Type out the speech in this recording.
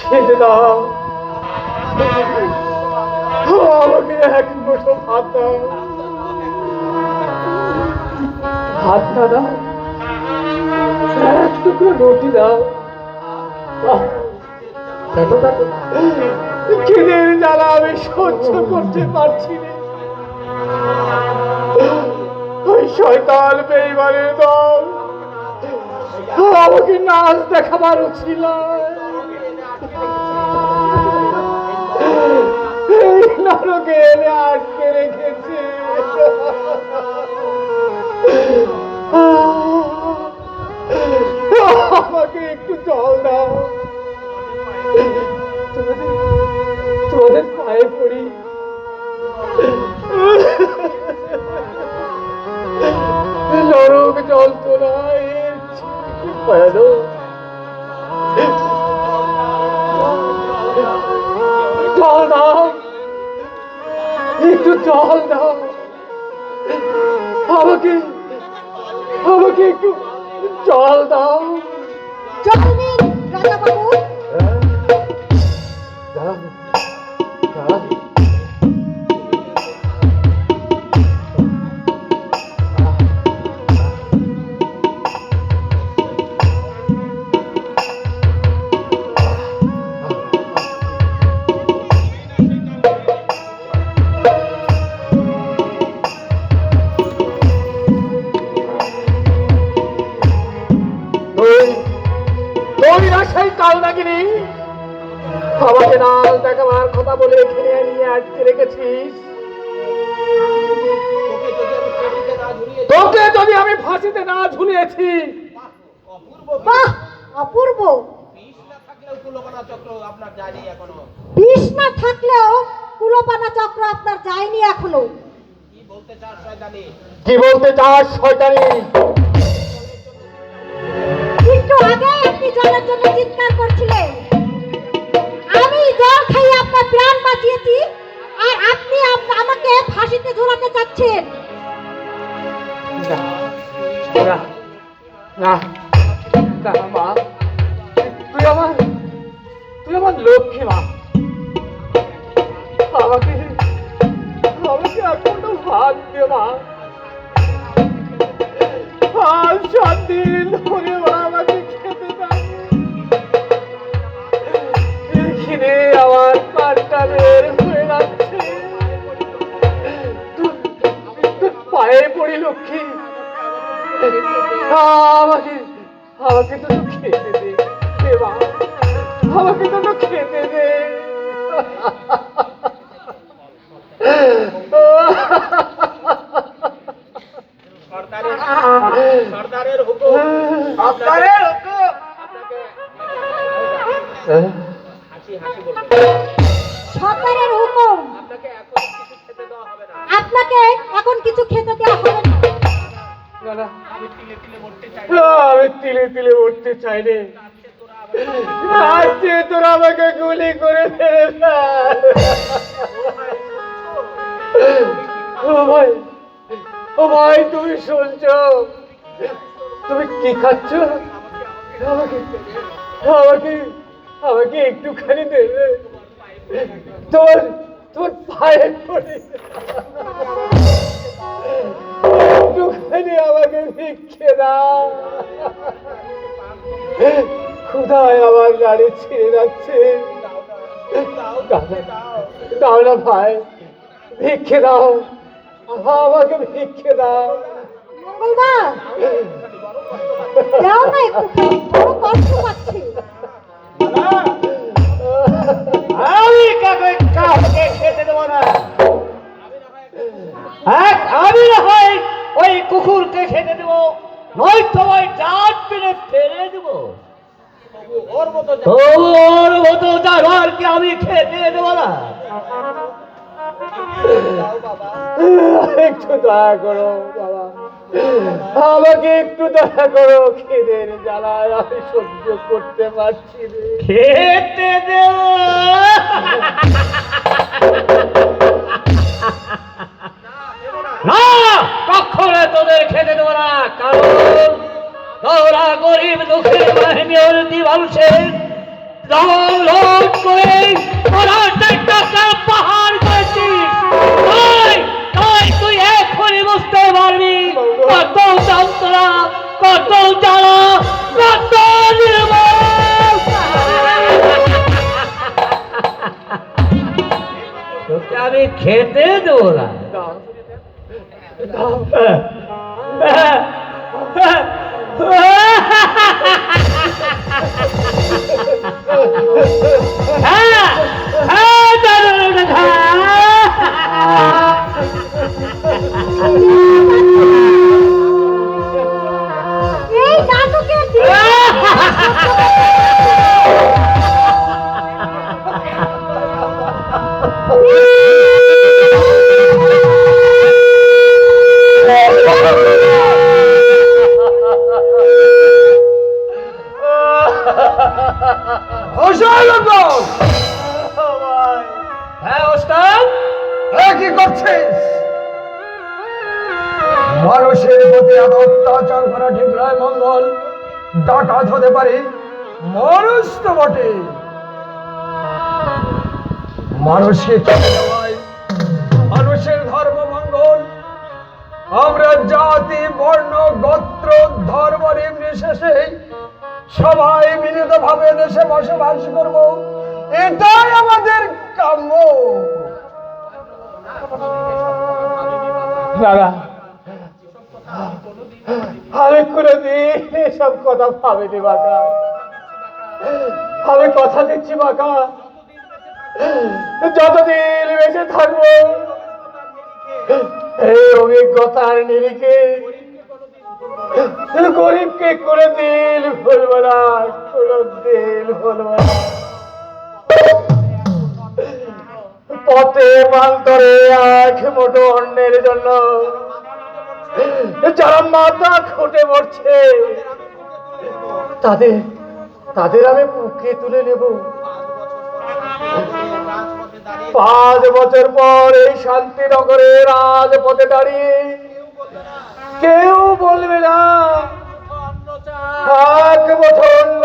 খেতে দাও আমাকে এক মুঠো ভাত দাও। ভাত না দাও, এক রুটি দাও। খিদের আমি সহ্য করতে পারছি না। ওই দল। আমাকে নাচ দেখাবার ছিল। নরকে এনে আটকে রেখেছে আমাকে একটু জল দাও তোমাদের পায়ে পড়ি নরক যন্ত্রণা এর চেয়ে ভয়ানক। একটু জল দাও আমাকে আমাকে একটু জল দাও কাল নাগিনি আমাকে নাল দেখাবার কথা বলে এখানে নিয়ে আটকে রেখেছিস। তোকে যদি আমি ফাঁসিতে না ঝুলিয়েছি। বাহ অপূর্ব। আপনার জানি এখনও বিষ না থাকলেও কুলোপানা চক্র আপনার যায়নি এখনও। কি বলতে চান শয়তানি? কি বলতে চাস শয়তানি? জলের জন্য চিৎকার করছিলেন আমি জল খাইয়ে আপনার প্রাণ বাঁচিয়েছি, আর আপনি আমাকে ফাঁসিতে ঝোলাতে চাচ্ছেন। তুই আমার তুই আমার লক্ষ্মী মা। আমাকে আমাকে দে আজ সাত দিন ধরে মা বের পায়ে পড়ি লক্ষ্মী। আমাকে আমাকে তো খেতে দে আমাকে তো খেতে দে। সরকারের হুকুম। সরকারের হুকুম। হাসি হাসি বলবেন সরকারের হুকুম। আপনাকে এখন কিছু খেতে দেওয়া হবে না। আমি তিলে তিলে মরতে চাই। রে। আজকে আমাকে গুলি করে ফেল। ও ভাই ও ভাই, তুমি শুনছো? তুমি কি খাচ্ছ? আমাকে আমাকে আমাকে একটুখানি দেবে। তোর তোর পায়ে পড়ে। একটুখানি আমাকে ভিক্ষে দাও। ক্ষুধায় আমার গাড়ি ছিঁড়ে যাচ্ছে। দাও না- ভাই, ভিক্ষে দাও। আমাকে ভিক্ষে দাও। দাও না একটু কষ্ট আমি কাকে কাউকে খেতে দেবো না আমি না হয় ওই কুকুরকে খেতে দেবো নয়তো ওই মেরে ফেলে দেবো ওর মতো জানোয়ারকে আমি খেতে দেবো না একটু দয়া করো, বাবা। আমাকে একটু দয়া করো খিদের জ্বালায় আমি সহ্য করতে পারছি খেতে দেব। না, কখনো তোদের খেতে দেবো না, কারণ তোরা গরিব দুঃখের বাহিনী মানুষের দল শপথ করে তোকে আমি খেতে দেবো না হ্যাঁ, হ্যাঁ ওস্তাদ হ্যাঁ কি করছিস মানুষের প্রতি এত অত্যাচার করা ঠিক নয়, মঙ্গল। ডাকাত হতে পারে, মানুষ তো বটে। মানুষকে মানুষের ধর্ম মঙ্গল আমরা জাতি, বর্ণ, গোত্র, ধর্ম নির্বিশেষে সবাই মিলিত ভাবে দেশে বসবাস করব। এটাই আমাদের কাম্য। দাদা, আমি কোনোদিন এসব কথা ভাবিনি, বাকা। আমি কথা দিচ্ছি, বাকা। যতদিন বেঁচে থাকব, এই অভিজ্ঞতার নিরিখে গরিবকে কোনো দিন ভুলবো না কোনো দিন ভুলবো না পথে প্রান্তরে এক মুঠো অন্যের জন্য যারা মাথা খুঁটে পড়ছে তাদের তাদের আমি বুকে তুলে নেব। পাঁচ বছর পর এই শান্তিনগরে রাজপথে দাঁড়িয়ে কেউ বলবে না। এক বছর অন্য